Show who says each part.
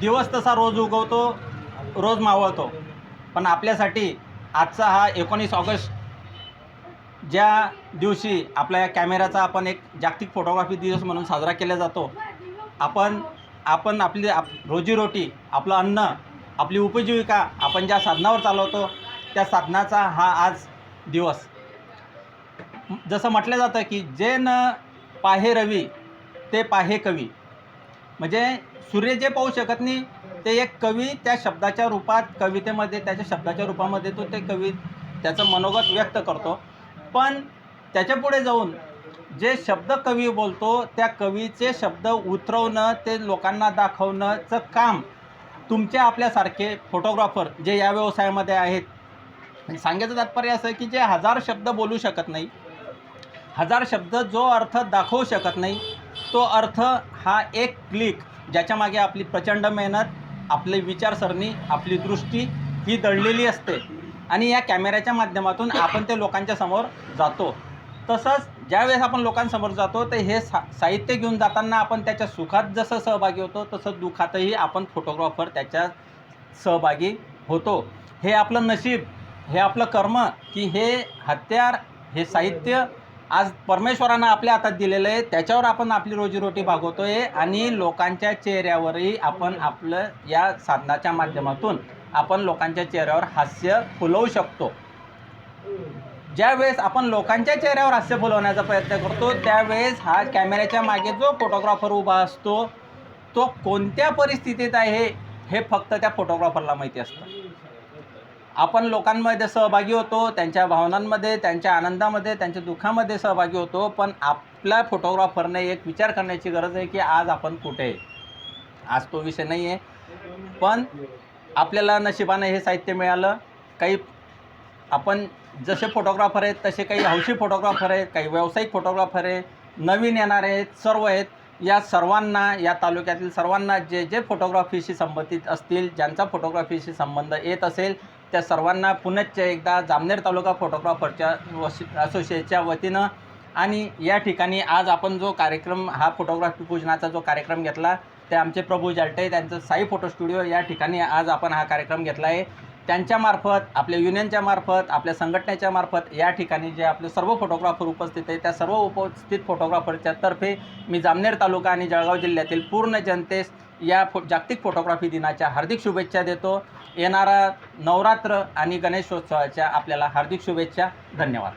Speaker 1: दिवस तसा रोज उगवतो रोज मावळतो. पण आपल्यासाठी आजचा हा एकोणीस ऑगस्ट ज्या दिवशी आपल्या या कॅमेऱ्याचा आपण एक जागतिक फोटोग्राफी दिवस म्हणून साजरा केला जातो आपण आपण आपली आप रोजीरोटी आपलं अन्न आपली उपजीविका आपण ज्या साधनावर चालवतो त्या साधनाचा हा आज दिवस. जसं म्हटलं जातं की जे न पाहे रवी ते पाहे कवी. म्हणजे सूर्य जे पाहू शकत नाही ते एक कवी त्या शब्दाच्या रूपात कवितेमध्ये त्याच्या शब्दाच्या रूपामध्ये तो ते कवी त्याचं मनोगत व्यक्त करतो. पण त्याच्यापुढे जाऊन जे शब्द कवी बोलतो त्या कवीचे शब्द उतरवणं ते लोकांना दाखवणंचं काम तुमच्या आपल्यासारखे फोटोग्राफर जे या व्यवसायामध्ये आहेत सांगायचं तात्पर्य असं की जे हजार शब्द बोलू शकत नाही हजार शब्द जो अर्थ दाखवू शकत नाही तो अर्थ हा एक क्लिक ज्याच्यामागे आपली प्रचंड मेहनत आपली विचारसरणी आपली दृष्टी ही दडलेली असते. आणि या कॅमेऱ्याच्या माध्यमातून आपण ते लोकांच्या समोर जातो. तसंच ज्यावेळेस आपण लोकांसमोर जातो तर हे सा साहित्य घेऊन जाताना आपण त्याच्या सुखात जसं सहभागी होतो तसं दुःखातही आपण फोटोग्राफर त्याच्या सहभागी होतो. हे आपलं नशीब हे आपलं कर्म की हे हत्यार हे साहित्य आज परमेश्वरानं आपल्या हातात दिलेलं आहे. त्याच्यावर आपण आपली रोजीरोटी भागवतो आहे आणि लोकांच्या चेहऱ्यावरही आपण आपलं या साधनाच्या माध्यमातून आपण लोकांच्या चेहऱ्यावर हास्य फुलवू शकतो. ज्यावेळेस आपण लोकांच्या चेहऱ्यावर हास्य फुलवण्याचा प्रयत्न करतो त्यावेळेस हा कॅमेऱ्याच्या मागे जो फोटोग्राफर उभा असतो तो कोणत्या परिस्थितीत आहे हे फक्त त्या फोटोग्राफरला माहिती असतं. आपण लोकांमध्ये सहभागी होतो त्यांच्या भावनांमध्ये त्यांच्या आनंदामध्ये त्यांच्या दुःखामध्ये सहभागी होतो पण आपल्या फोटोग्राफरने एक विचार करण्याची गरज आहे की आज आपण कुठे आहे? आज तो विषय नाही आहे. पण आपल्याला नशिबाने हे साहित्य मिळालं. काही आपण जसे फोटोग्राफर आहेत तसे काही हौशी फोटोग्राफर आहेत काही व्यावसायिक फोटोग्राफर आहेत नवीन येणारे आहेत सर्व आहेत. या सर्वांना या तालुक्यातील सर्वांना जे जे फोटोग्राफीशी संबंधित असतील ज्यांचा फोटोग्राफीशी संबंध येत असेल त्या सर्वांना पुनश्च एकदा जामनेर तालुका फोटोग्राफरच्या वस असोसिएशनच्या वतीनं आणि या ठिकाणी आज आपण जो कार्यक्रम हा फोटोग्राफी पूजनाचा जो कार्यक्रम घेतला ते आमचे प्रभू जालटे त्यांचं साई फोटो स्टुडिओ या ठिकाणी आज आपण हा कार्यक्रम घेतला आहे. त्यांच्यामार्फत आपल्या युनियनच्या मार्फत आपल्या संघटनेच्या मार्फत या ठिकाणी जे आपले सर्व फोटोग्राफर उपस्थित आहे त्या सर्व उपस्थित फोटोग्राफरच्या तर्फे मी जामनेर तालुका आणि जळगाव जिल्ह्यातील पूर्ण जनतेस या फो जागतिक फोटोग्राफी दिनाच्या हार्दिक शुभेच्छा देतो. येणारा नवरात्र आणि गणेशोत्सवाच्या आपल्याला हार्दिक शुभेच्छा. धन्यवाद.